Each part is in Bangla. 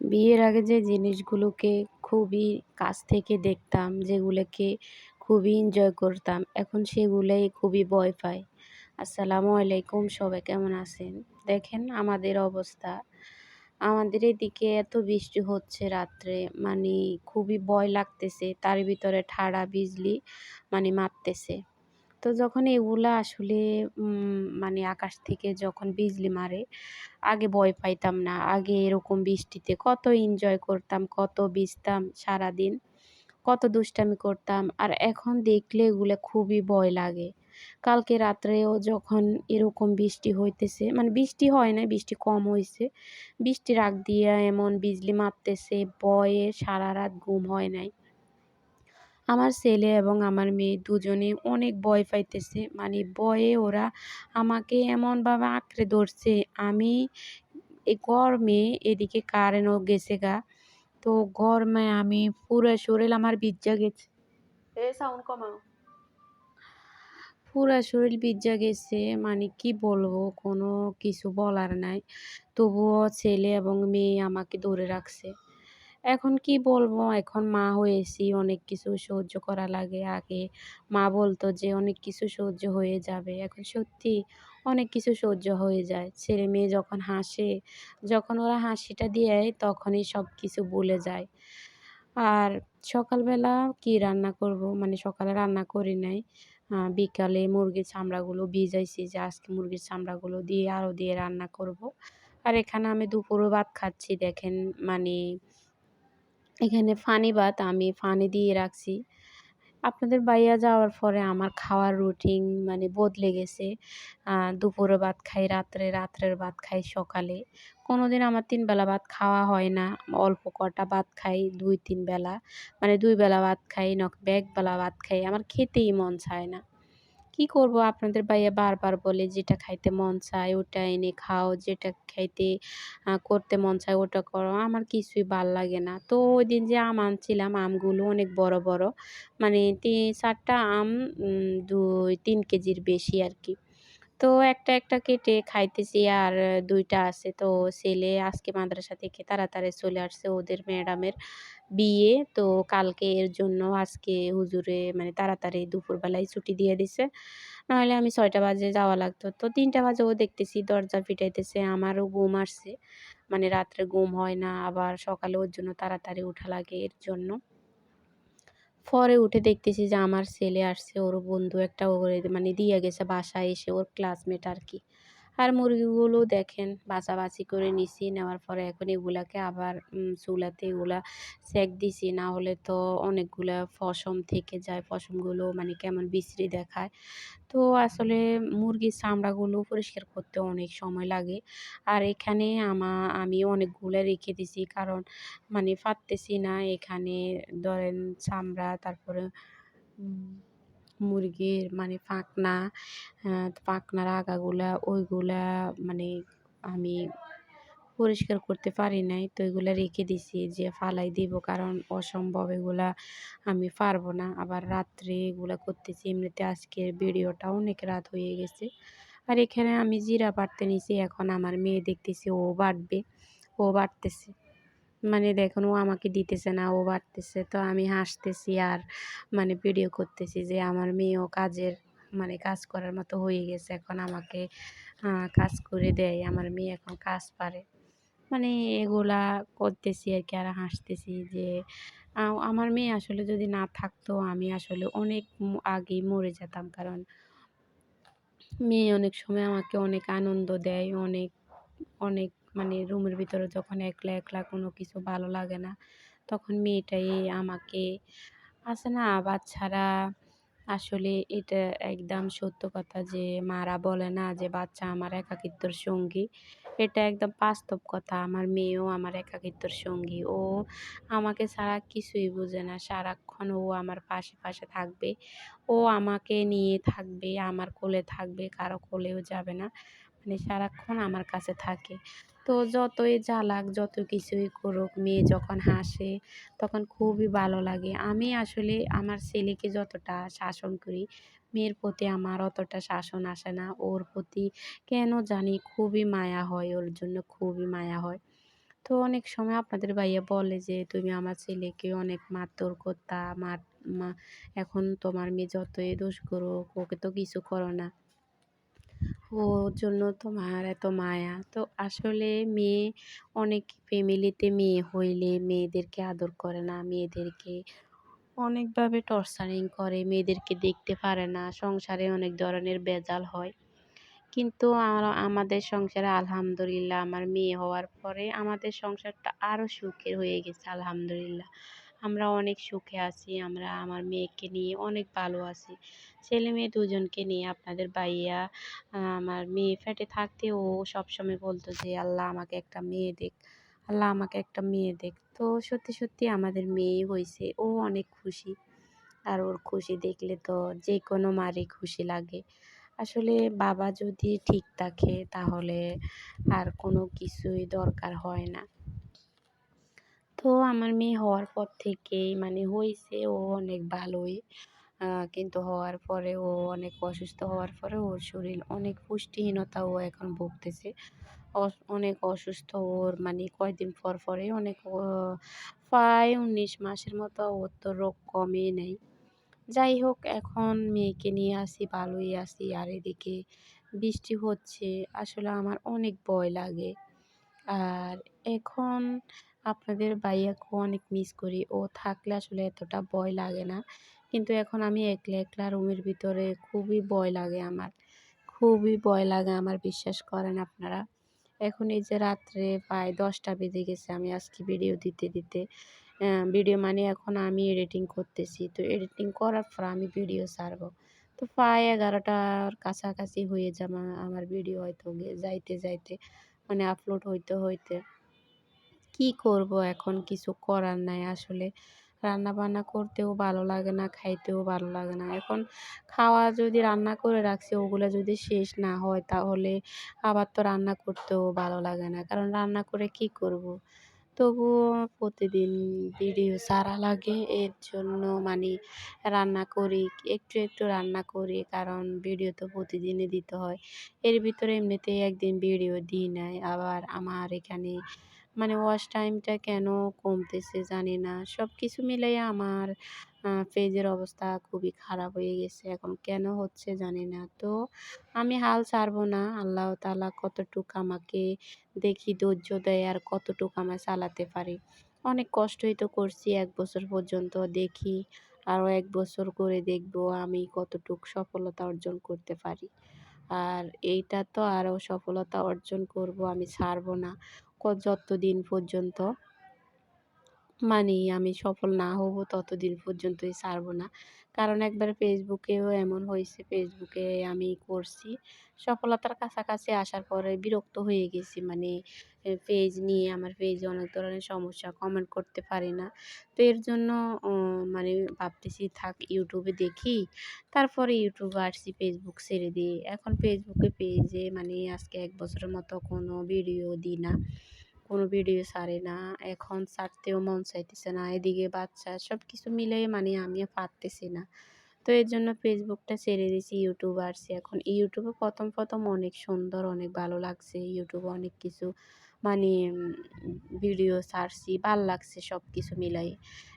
বিয়ের আগে যে জিনিসগুলোকে খুবই কাছ থেকে দেখতাম, যেগুলোকে খুবই এনজয় করতাম, এখন সেগুলোই খুবই ভয় পাই। আসসালামু আলাইকুম, সবাই কেমন আছেন? দেখেন আমাদের অবস্থা। আমাদের এদিকে এত বৃষ্টি হচ্ছে রাত্রে মানে খুবই ভয় লাগতেছে, তার ভিতরে ঠাড়া, বিজলি মানে মারতেছে। তো যখন এগুলা আসলে মানে আকাশ থেকে যখন বিজলি মারে, আগে ভয় পাইতাম না। আগে এরকম বৃষ্টিতে কত এনজয় করতাম, কত ভিজতাম সারাদিন, কত দুষ্টামি করতাম। আর এখন দেখলে এগুলো খুবই ভয় লাগে। কালকে রাত্রেও যখন এরকম বৃষ্টি হইতেছে মানে বৃষ্টি হয় না বৃষ্টি কম হয়েছে বৃষ্টির আগ দিয়ে এমন বিজলি মারতেছে, ভয়ে সারা রাত ঘুম হয় নাই। আমার ছেলে এবং আমার মেয়ে দুজনে অনেক ভয় পাইতেছে। মানে ভয়ে ওরা আমাকে এমনভাবে আঁকড়ে ধরছে। আমি এই গরমে এদিকে কারেন্টও গেছে গা। তো গরমে আমি পুরো শরীর আমার ভিজা গেছে। এ সাউন্ড কমাও। পুরা শরীর ভিজা গেছে। মানে কি বলব? কোনো কিছু বলার নাই। তবুও ছেলে এবং মেয়ে আমাকে ধরে রাখছে। এখন কি বলব? এখন মা হয়েছি, অনেক কিছু সহ্য করা লাগে। আগে মা বলতো যে, অনেক কিছু সহ্য হয়ে যাবে। এখন সত্যি অনেক কিছু সহ্য হয়ে যায়। ছেলে মেয়ে যখন হাসে, যখন ওরা হাসিটা দিয়ে, তখনই সব কিছু ভুলে যায়। আর সকালবেলা কি রান্না করব? মানে সকালে রান্না করি নাই। বিকালে মুরগির চামড়াগুলো ভিজাইছি যে, আজকে মুরগির চামড়াগুলো দিয়ে আরও দিয়ে রান্না করব। আর এখানে আমি দুপুরও ভাত খাচ্ছি, দেখেন মানে এখানে ফানি ভাত আমি ফানি দিয়ে রাখছি। আপনাদের বাইয়া যাওয়ার পরে আমার খাওয়ার রুটিন মানে বদলে গেছে। দুপুরে ভাত খাই, রাত্রে, রাত্রের ভাত খাই, সকালে। কোনো দিন আমার তিন বেলা ভাত খাওয়া হয় না। অল্প কটা ভাত খাই, দুই, তিন বেলা। মানে দুই বেলা ভাত খাই, নক এক বেলা ভাত খাই, আমার খেতেই মন চায় না। কি করব আপনাদের ভাইয়া বারবার বলে যেটা খাইতে মন চায় ওটা এনে খাও, যেটা খাইতে করতে মন চায় ওটা করো। আমার কিছুই ভালো লাগে না। তো ওই দিন যে আম আনছিলাম, আমগুলো অনেক বড় বড়। মানে তিন চারটা আম দুই, তিন কেজির বেশি আর কি তো একটা একটা কেটে খাইতেছি আর দুইটা আছে। তো ছেলে আজকে মাদ্রাসা থেকে তাড়াতাড়ি চলে আসছে ওদের ম্যাডামের। বিয়ে। তো কালকে এর জন্য আজকে হুজুরে মানে তাড়াতাড়ি দুপুরবেলায় ছুটি দিয়ে দিছে। নাহলে আমি ছয়টা বাজে যাওয়া লাগতো। তো তিনটা বাজে ও দেখতেছি দরজা ফিটাইতেছে, আমারও ঘুম আসছে। মানে রাত্রে ঘুম হয় না, আবার সকালে ওর জন্য তাড়াতাড়ি উঠা লাগে এর জন্য। পরে উঠে দেখতেছি যে আমার ছেলে আসছে, ওর বন্ধু একটা ওরে মানে দিয়ে গেছে বাসায় এসে, ওর ক্লাসমেট আর কি। আর মুরগিগুলো দেখেন, বাছাবাছি করে নিছি, নেওয়ার পরে এখন এগুলাকে আবার চুলাতে এগুলা সেক দিছি, না হলে তো অনেকগুলা ফসম থেকে যায়, ফসমগুলো মানে কেমন বিশ্রী দেখায়। তো আসলে মুরগির চামড়াগুলো পরিষ্কার করতে অনেক সময় লাগে। আর এখানে আমা, আমি অনেকগুলো রেখে দিছি, কারণ মানে পারতেছি না, এখানে ধরেন চামড়া, তারপরে মুরগির মানে পাখনা পাখনার আগাগুলা, ওইগুলা মানে আমি পরিষ্কার করতে পারি নাই। তো এগুলো রেখে দিছি যে ফালাই দিব, কারণ অসম্ভব এগুলা আমি পারব না। আবার রাত্রে এগুলা করতেছি, এমনিতে আজকের ভিডিওটা অনেক রাত হয়ে গেছে। আর এখানে আমি জিরা বাটতে নিছি, এখন আমার মেয়ে দেখতেছি ও বাটবে ও বাটতেছে মানে দেখুন, ও আমাকে দিতেছে না, ও বাড়তেছে। তো আমি হাসতেছি আর মানে ভিডিও করতেছি যে আমার মেয়েও কাজের মানে কাজ করার মতো হয়ে গেছে, এখন আমাকে কাজ করে দেয়, আমার মেয়ে এখন কাজ পারে। মানে এগুলা করতেছি আর কি আর হাসতেছি যে আমার মেয়ে আসলে যদি না থাকতো, আমি আসলে অনেক আগেই মরে যেতাম। কারণ মেয়ে অনেক সময় আমাকে অনেক আনন্দ দেয়, অনেক অনেক মানে রুমের ভিতরে যখন একলা একলা কোনো কিছু ভালো লাগে না, তখন মেয়েটাই আমাকে আছে না বাচ্চারা আসলে এটা একদম সত্য কথা যে মারা বলে না যে বাচ্চা আমার একাকিত্বর সঙ্গী। এটা একদম বাস্তব কথা, আমার মেয়েও আমার একাকিত্বর সঙ্গী। ও আমাকে ছাড়া কিছুই বোঝে না, সারাক্ষণ ও আমার পাশে পাশে থাকবে। ও আমাকে নিয়ে থাকবে, আমার কোলে থাকবে, কারও কোলেও যাবে না। মানে সারাক্ষণ আমার কাছে থাকে। তো যতই জ্বালাক যত কিছুই করুক, মেয়ে যখন হাসে, তখন খুবই ভালো লাগে। আমি আসলে আমার ছেলেকে যতটা শাসন করি, মেয়ের প্রতি আমার অতটা শাসন আসে না। ওর প্রতি কেন জানি খুবই মায়া হয়, ওর জন্য খুবই মায়া হয়। তো অনেক সময় আপনাদের ভাইয়া বলে যে, তুমি আমার ছেলেকে অনেক মারধর করতা, মার, মা, এখন তোমার মেয়ে যতই দোষ করুক, ওকে তো কিছু করো না। ওর জন্য তোমার এত মায়া। তো আসলে মেয়ে অনেক ফ্যামিলিতে মেয়ে হইলে মেয়েদেরকে আদর করে না, মেয়েদেরকে অনেকভাবে টর্চারিং করে, মেয়েদেরকে দেখতে পারে না। সংসারে অনেক ধরনের ভেজাল হয়। কিন্তু আমাদের সংসারে আলহামদুলিল্লাহ আমার মেয়ে হওয়ার পরে আমাদের সংসারটা আরও সুখের হয়ে গেছে, আলহামদুলিল্লাহ। আমরা অনেক সুখে আছি, আমরা আমার মেয়েকে নিয়ে অনেক ভালো আছি। ছেলে মেয়ে দুজনকে নিয়ে আপনাদের ভাইয়া আমার মেয়ে ফেটে থাকতে ও সবসময় বলতো যে, আল্লাহ আমাকে একটা মেয়ে দেখ, আল্লাহ আমাকে একটা মেয়ে দেখ। তো সত্যি সত্যি আমাদের মেয়ে হয়েছে ও অনেক খুশি। আর ওর খুশি দেখলে তো যে কোনো মারই খুশি লাগে। আসলে বাবা যদি ঠিক থাকে তাহলে আর কোনো কিছুই দরকার হয় না। তো আমার মেয়ে হওয়ার পর থেকেই মানে হয়েছে ও অনেক ভালোই। কিন্তু হওয়ার পরে ও অনেক অসুস্থ হওয়ার পরে ওর শরীর অনেক পুষ্টিহীনতা ও এখন ভুগতেছে। অনেক অসুস্থ ওর মানে কয়েকদিন পর পরে অনেক প্রায় উনিশ মাসের মতো ওর তো রোগ কমই নেই। যাই হোক, এখন মেয়েকে নিয়ে আসি, ভালোই আসি আর এদিকে বৃষ্টি হচ্ছে, আসলে আমার অনেক ভয় লাগে। আর এখন আপনাদের ভাইয়াকেও অনেক মিস করি। ও থাকলে আসলে এতটা ভয় লাগে না। কিন্তু এখন আমি একলা একলা রুমের ভিতরে খুবই ভয় লাগে আমার। খুবই ভয় লাগে আমার, বিশ্বাস করেন আপনারা। এখন এই যে রাত্রে প্রায় দশটা বেজে গেছে আমি আজকে ভিডিও দিতে দিতে। ভিডিও মানে এখন আমি এডিটিং করতেছি। তো এডিটিং করার পর আমি ভিডিও ছাড়বো। তো প্রায় এগারোটার কাছাকাছি হয়ে যাবে আমার ভিডিও হয়তো যাইতে যাইতে। মানে আপলোড হইতে হইতে। কি করব এখন কিছু করার নাই আসলে। রান্না বান্না করতেও ভালো লাগে না, খাইতেও ভালো লাগে না। এখন খাওয়া যদি রান্না করে রাখছি, ওগুলো যদি শেষ না হয় তাহলে আবার তো রান্না করতেও ভালো লাগে না। কারণ রান্না করে কি করব। তবুও প্রতিদিন ভিডিও ছাড়া লাগে। এর জন্য মানে রান্না করি, একটু একটু রান্না করি, কারণ ভিডিও তো প্রতিদিনই দিতে হয়। এর ভিতরে এমনিতেই একদিন ভিডিও দিই নাই, আবার আমার এখানে মানে ওয়াশ টাইমটা কেন কমতেছে জানি না। সব কিছু মিলিয়ে আমার পেজের অবস্থা খুবই খারাপ হয়ে গেছে। এখন কেন হচ্ছে জানি না। তো আমি হাল ছাড়বো না। আল্লাহ তালা কতটুকু আমাকে দেখি ধৈর্য দেয় আর কতটুকু আমায় চালাতে পারি। অনেক কষ্টই তো করছি এক বছর পর্যন্ত। দেখি আরও এক বছর করে দেখব আমি কতটুক সফলতা অর্জন করতে পারি। আর এইটা তো আরও সফলতা অর্জন করব, আমি ছাড়বো না। যতদিন পর্যন্ত মানে আমি সফল না হব ততদিন পর্যন্তই ছাড়বো না। কারণ একবার ফেসবুকেও এমন হয়েছে ফেসবুকে আমি করছি। সফলতার কাছাকাছি আসার পরে বিরক্ত হয়ে গেছি। মানে পেজ নিয়ে, আমার পেজে অনেক ধরনের সমস্যা কমেন্ট করতে পারি না। তো এর জন্য মানে ভাবতেছি, থাক ইউটিউবে দেখি। তারপরে ইউটিউবে আসছি ফেসবুক ছেড়ে দিই এখন ফেসবুকে পেজে মানে আজকে এক বছরের মতো কোনো ভিডিও দিই না। কোনো ভিডিও সারে না, এখন সারতেও মন চাইতেছে না, এদিকে বাচ্চা সব কিছু মিলে মানে আমিও পারতেছি না। তো এর জন্য ফেসবুকটা ছেড়ে দিয়েছি ইউটিউব আসছি এখন ইউটিউবে প্রথম প্রথম অনেক সুন্দর, অনেক ভালো লাগছে। ইউটিউবে অনেক কিছু মানে ভিডিও সারছি ভালো লাগছে সব কিছু মিলাই।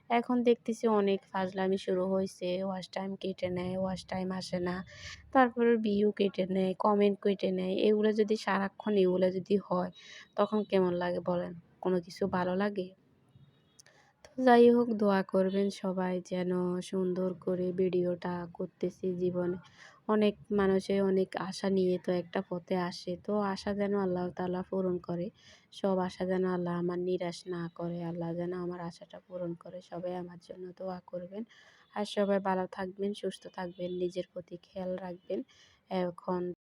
এখন দেখতেছি অনেক ফাজলামি শুরু হয়েছে ওয়াশ টাইম কেটে নেয়, ওয়াশ টাইম আসে না। তারপরে ভিউ কেটে নেয়, কমেন্ট কেটে নেয়। এগুলো যদি সারাক্ষণ এগুলো যদি হয়, তখন কেমন লাগে বলেন? কোনো কিছু ভালো লাগে? যাই হোক, দোয়া করবেন সবাই যেন সুন্দর করে ভিডিওটা করতেছি জীবনে। অনেক মানুষে অনেক আশা নিয়ে তো একটা পথে আসে। তো আশা যেন আল্লাহ তালা পূরণ করে। সব আশা যেন আল্লাহ আমার নিরাশ না করে। আল্লাহ যেন আমার আশাটা পূরণ করে। সবাই আমার জন্য দোয়া করবেন। আর সবাই ভালো থাকবেন, সুস্থ থাকবেন, নিজের প্রতি খেয়াল রাখবেন। এখন